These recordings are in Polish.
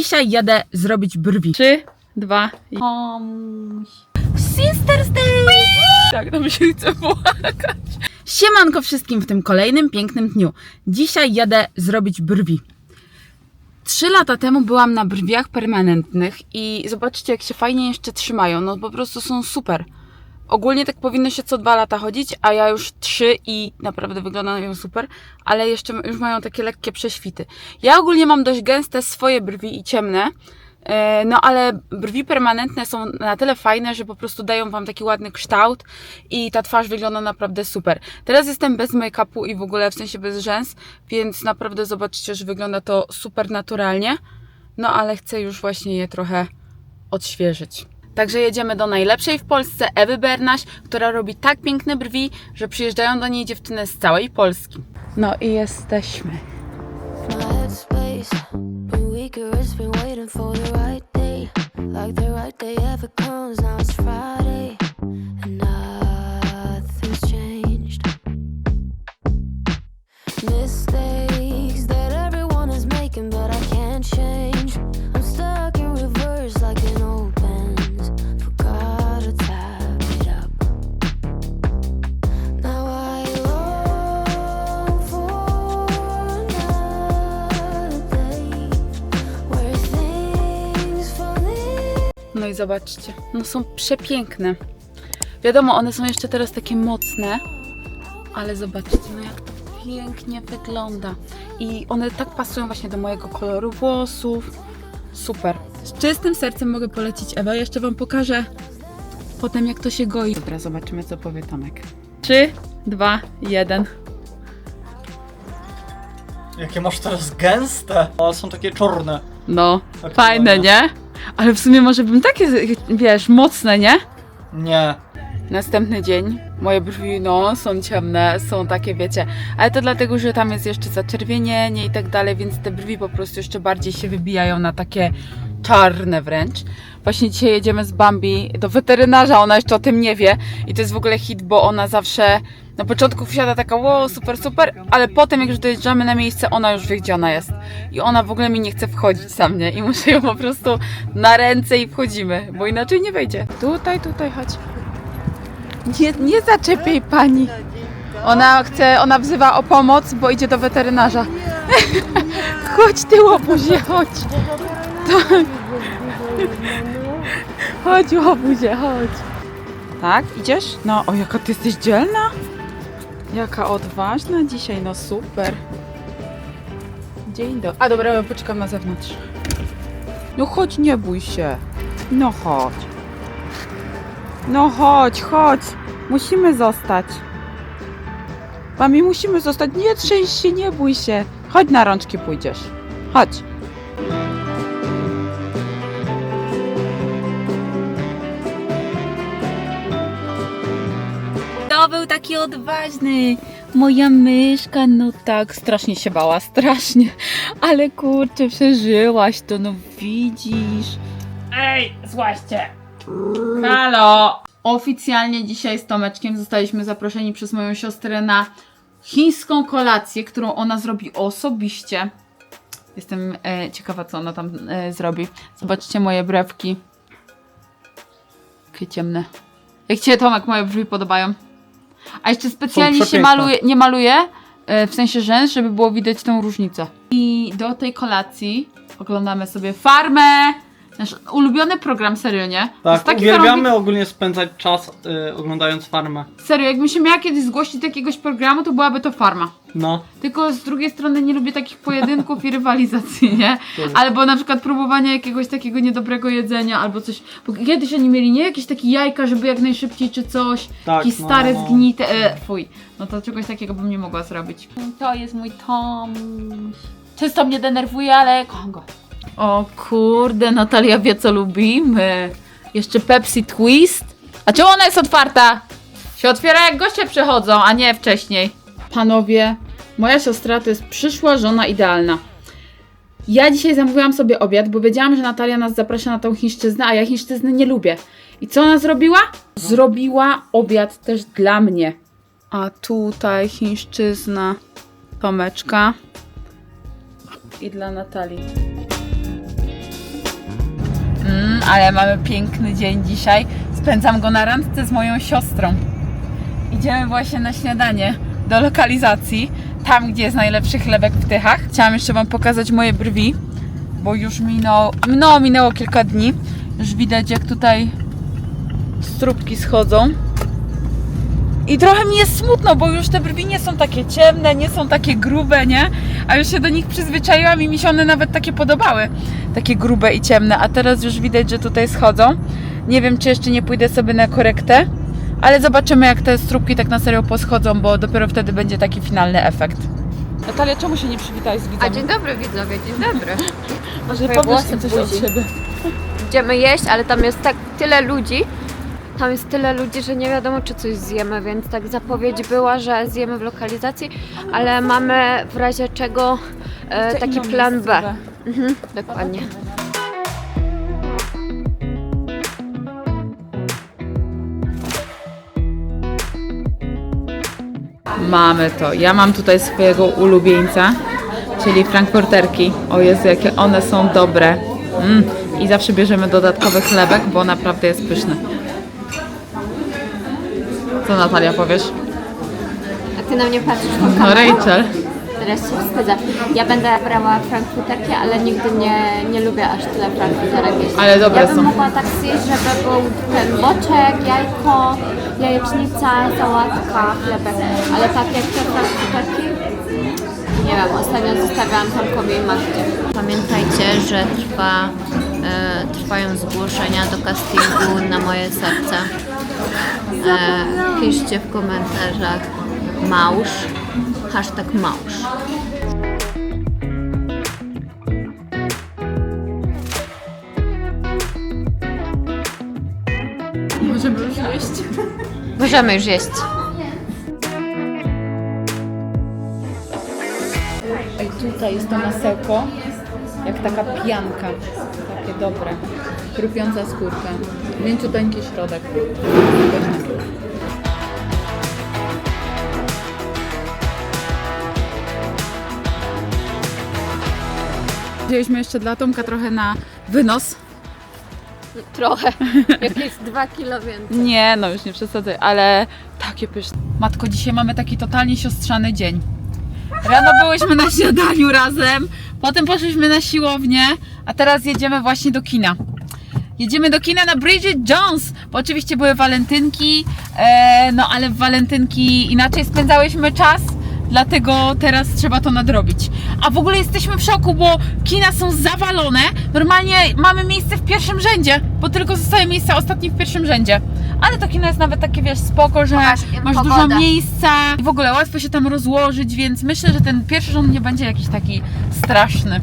Dzisiaj jadę zrobić brwi. Trzy, dwa, i... Sisters Day! Tak, nam się chce płakać. Siemanko wszystkim w tym kolejnym pięknym dniu. Dzisiaj jadę zrobić brwi. Trzy lata temu byłam na brwiach permanentnych i zobaczcie, jak się fajnie jeszcze trzymają. No po prostu są super. Ogólnie tak powinno się co dwa lata chodzić, a ja już trzy i naprawdę wyglądają super, ale jeszcze już mają takie lekkie prześwity. Ja ogólnie mam dość gęste swoje brwi i ciemne, e, no ale brwi permanentne są na tyle fajne, że po prostu dają Wam taki ładny kształt i ta twarz wygląda naprawdę super. Teraz jestem bez make-upu i w ogóle w sensie bez rzęs, więc naprawdę zobaczcie, że wygląda to super naturalnie, no ale chcę już właśnie je trochę odświeżyć. Także jedziemy do najlepszej w Polsce Ewy Bernaś, która robi tak piękne brwi, że przyjeżdżają do niej dziewczyny z całej Polski. No i jesteśmy. Like. Zobaczcie, no są przepiękne. Wiadomo, one są jeszcze teraz takie mocne, ale zobaczcie, no jak to pięknie wygląda. I one tak pasują właśnie do mojego koloru włosów. Super. Z czystym sercem mogę polecić Ewę. Jeszcze Wam pokażę potem, jak to się goi. Dobra, zobaczymy, co powie Tomek. Trzy, dwa, jeden. Jakie masz teraz gęste, ale są takie czarne. No, Tak fajne, nie? Ale w sumie może bym takie, wiesz, mocne, nie? Nie. Następny dzień. Moje brwi, no, są ciemne, są takie, wiecie. Ale to dlatego, że tam jest jeszcze zaczerwienienie i tak dalej, więc te brwi po prostu jeszcze bardziej się wybijają na takie czarne wręcz. Właśnie dzisiaj jedziemy z Bambi do weterynarza, ona jeszcze o tym nie wie. I to jest w ogóle hit, bo ona zawsze na początku wsiada taka, wow, super, super, ale potem jak już dojeżdżamy na miejsce, ona już wie, gdzie ona jest. I ona w ogóle mi nie chce wchodzić sam, nie? I muszę ją po prostu na ręce i wchodzimy, bo inaczej nie wejdzie. Tutaj, tutaj, chodź. Nie, nie zaczepiej pani. Ona chce, ona wzywa o pomoc, bo idzie do weterynarza. chodź ty łobuzie, chodź. Chodź łobuzie, chodź. Tak, idziesz? No, o jaka ty jesteś dzielna. Jaka odważna dzisiaj, no super. Dzień dobry. A dobra, ja poczekam na zewnątrz. No chodź, nie bój się. No chodź. No chodź, chodź. Musimy zostać. Mami, musimy zostać. Nie trzęś się, nie bój się. Chodź na rączki pójdziesz. Chodź. Był taki odważny. Moja myszka, no tak, strasznie się bała, strasznie. Ale kurczę, przeżyłaś to, no widzisz. Ej, złaście. Halo! Oficjalnie dzisiaj z Tomeczkiem zostaliśmy zaproszeni przez moją siostrę na chińską kolację, którą ona zrobi osobiście. Jestem e, ciekawa, co ona tam e, zrobi. Zobaczcie moje brewki. Jakie ciemne. Jak Ci się, Tomek, moje brwi podobają? A jeszcze specjalnie się przepiękne. maluje, nie maluję, e, w sensie rzęs, żeby było widać tą różnicę. I do tej kolacji oglądamy sobie Farmę. Nasz ulubiony program, serio, nie? To jest Tak, taki uwielbiamy zarąbi- ogólnie spędzać czas y, oglądając farmę. Serio, jakbym się miała kiedyś zgłosić do jakiegoś programu, to byłaby to Farma. No. Tylko z drugiej strony nie lubię takich pojedynków i rywalizacji, nie? Tak. Albo na przykład próbowania jakiegoś takiego niedobrego jedzenia, albo coś. Bo kiedyś oni mieli, nie? Jakieś takie jajka, żeby jak najszybciej czy coś. Tak, jakieś no, stare, no. zgnite. E, fuj. No to czegoś takiego bym nie mogła zrobić. To jest mój Tom. Często mnie denerwuje, ale kocham go. O kurde, Natalia wie co lubimy. Jeszcze Pepsi Twist. A czemu ona jest otwarta? Się otwiera jak goście przychodzą, a nie wcześniej. Panowie, moja siostra to jest przyszła żona idealna. Ja dzisiaj zamówiłam sobie obiad, bo wiedziałam, że Natalia nas zaprasza na tą chińszczyznę, a ja chińszczyzny nie lubię. I co ona zrobiła? Zrobiła obiad też dla mnie. A tutaj chińszczyzna Tomeczka i dla Natalii. Ale mamy piękny dzień dzisiaj. Spędzam go na randce z moją siostrą. Idziemy właśnie na śniadanie do lokalizacji, tam gdzie jest najlepszy chlebek w Tychach. Chciałam jeszcze Wam pokazać moje brwi, bo już minął, no, minęło kilka dni. Już widać jak tutaj strubki schodzą. I trochę mi jest smutno, bo już te brwi nie są takie ciemne, nie są takie grube, nie? A już się do nich przyzwyczaiłam i mi się one nawet takie podobały. Takie grube i ciemne, a teraz już widać, że tutaj schodzą. Nie wiem, czy jeszcze nie pójdę sobie na korektę, ale zobaczymy, jak te strubki tak na serio poschodzą, bo dopiero wtedy będzie taki finalny efekt. Natalia, czemu się nie przywitałeś z widzami? A dzień dobry widzowie, dzień dobry. Może twoje powiesz coś od siebie. Idziemy jeść, ale tam jest tak tyle ludzi. Tam jest tyle ludzi, że nie wiadomo czy coś zjemy, więc tak zapowiedź była, że zjemy w lokalizacji, ale mamy w razie czego e, taki plan B. Mhm, dokładnie. Mamy to. Ja mam tutaj swojego ulubieńca, czyli frankfurterki. O Jezu, jakie one są dobre. Mm. I zawsze bierzemy dodatkowy chlebek, bo naprawdę jest pyszny. Co Natalia powiesz? A ty na mnie patrzysz po No kamerę? Rachel. Teraz się wstydzę. Ja będę brała frankfurterki, ale nigdy nie, nie lubię aż tyle frankfurterek jeść. Ale dobre ja bym są. mogła tak zjeść, żeby był ten boczek, jajko, jajecznica, sałatka, chlebek. Ale tak jak te frankfurterki, nie wiem, ostatnio zostawiałam Tomkowi i Magdzie. Pamiętajcie, że trwa, e, trwają zgłoszenia do castingu na moje serce. E, piszcie w komentarzach małż, hashtag małż. Możemy już jeść. Możemy już jeść. Ej, tutaj jest to masełko, jak taka pianka. Dobre. Chrupiąca skórka. Mięciuteńki środek. Pyszne. Wzięliśmy jeszcze dla Tomka trochę na wynos. Trochę. Jakieś dwa kilo więcej. Nie, no już nie przesadzaj, ale takie pyszne. Matko, dzisiaj mamy taki totalnie siostrzany dzień. Rano byłyśmy na śniadaniu razem, potem poszliśmy na siłownię, a teraz jedziemy właśnie do kina. Jedziemy do kina na Bridget Jones, bo oczywiście były walentynki, e, no ale w walentynki inaczej spędzałyśmy czas, dlatego teraz trzeba to nadrobić. A w ogóle jesteśmy w szoku, bo kina są zawalone, normalnie mamy miejsce w pierwszym rzędzie, bo tylko zostaje miejsce ostatnie w pierwszym rzędzie. Ale to kino jest nawet takie, wiesz, spoko, że Pokaż masz pogodę. dużo miejsca i w ogóle łatwo się tam rozłożyć, więc myślę, że ten pierwszy rząd nie będzie jakiś taki straszny.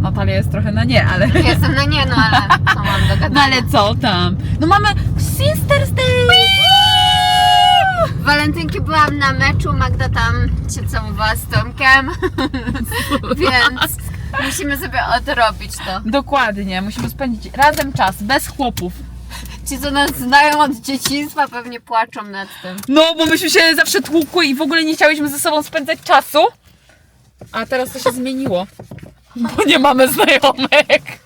Natalia jest trochę na nie, ale... Jestem na nie, no ale co mam do gadania? No ale co tam? No mamy Sisters Day! W walentynki byłam na meczu, Magda tam się całowała z Tomkiem, więc musimy sobie odrobić to. Dokładnie, musimy spędzić razem czas, bez chłopów. Ci, co nas znają od dzieciństwa, pewnie płaczą nad tym. No, bo myśmy się zawsze tłukły i w ogóle nie chciałyśmy ze sobą spędzać czasu. A teraz to się zmieniło. Bo nie mamy znajomych.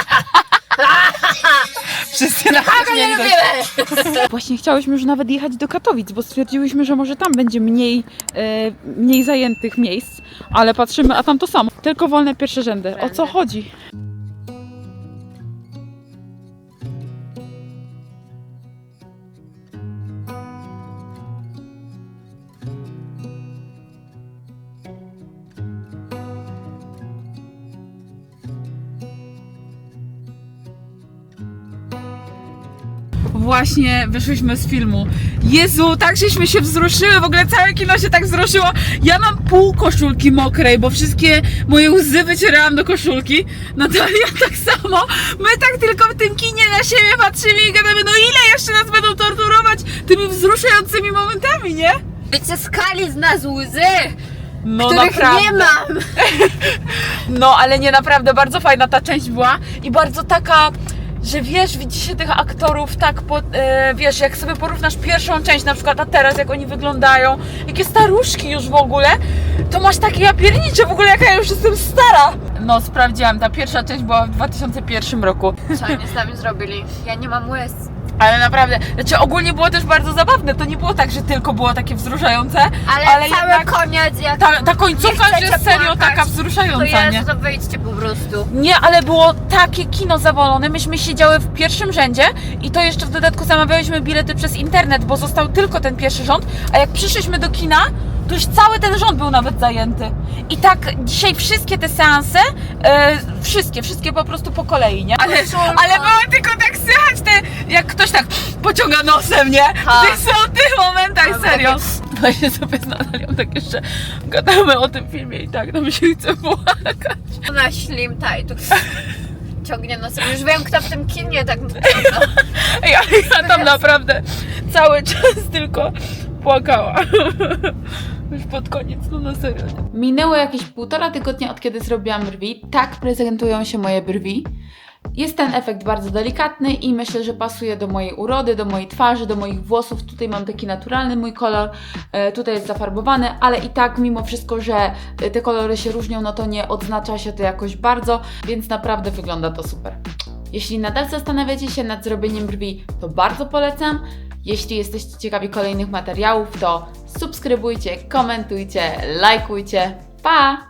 Wszyscy na nie lubimy. Właśnie chciałyśmy już nawet jechać do Katowic, bo stwierdziłyśmy, że może tam będzie mniej, e, mniej zajętych miejsc, ale patrzymy, a tam to samo. Tylko wolne pierwsze rzędy. O co chodzi? Właśnie wyszłyśmy z filmu. Jezu, tak żeśmy się wzruszyły, w ogóle całe kino się tak wzruszyło. Ja mam pół koszulki mokrej, bo wszystkie moje łzy wycierałam do koszulki. Natalia tak samo. My tak tylko w tym kinie na siebie patrzymy i gadamy, no ile jeszcze nas będą torturować tymi wzruszającymi momentami, nie? Wyciskali z nas łzy, No których nie mam. No, ale nie naprawdę, bardzo fajna ta część była i bardzo taka że wiesz, widzi się tych aktorów tak, po, e, wiesz, jak sobie porównasz pierwszą część na przykład, a teraz jak oni wyglądają, jakie staruszki już w ogóle, to masz takie ja w ogóle, jaka ja już jestem stara. No, sprawdziłam, ta pierwsza część była w 2001 roku. Co oni z nami zrobili? Ja nie mam łez. Ale naprawdę, znaczy ogólnie było też bardzo zabawne, to nie było tak, że tylko było takie wzruszające, Ale, ale cały jednak koniec, jak ta, ta końcówka Nie już chcecie jest serio płakać, taka to wzruszająca, nie? jest, to wyjdźcie po prostu. Nie, ale było takie kino zawalone. Myśmy siedziały w pierwszym rzędzie i to jeszcze w dodatku zamawialiśmy bilety przez internet, bo został tylko ten pierwszy rząd. A jak przyszliśmy do kina, to już cały ten rząd był nawet zajęty. I tak dzisiaj wszystkie te seanse, e, wszystkie, wszystkie po prostu po kolei, nie? Ale, ale było tylko tak słychać, te, jak ktoś tak pociąga nosem, nie? Ha. W tych samych momentach, serio. Właśnie sobie z Natalią tak jeszcze gadamy o tym filmie i tak nam się chce płakać. Na ślim tu ciągnie nosem. Już wiem, kto w tym kinie tak Ej, ale ja tam naprawdę cały czas tylko płakała. Już pod koniec, no na serio. Minęło jakieś półtora tygodnia od kiedy zrobiłam brwi. Tak prezentują się moje brwi. Jest ten efekt bardzo delikatny i myślę, że pasuje do mojej urody, do mojej twarzy, do moich włosów. Tutaj mam taki naturalny mój kolor, e, tutaj jest zafarbowany, ale i tak mimo wszystko, że te kolory się różnią, no to nie odznacza się to jakoś bardzo, więc naprawdę wygląda to super. Jeśli nadal zastanawiacie się nad zrobieniem brwi, to bardzo polecam. Jeśli jesteście ciekawi kolejnych materiałów, to subskrybujcie, komentujcie, lajkujcie. Pa!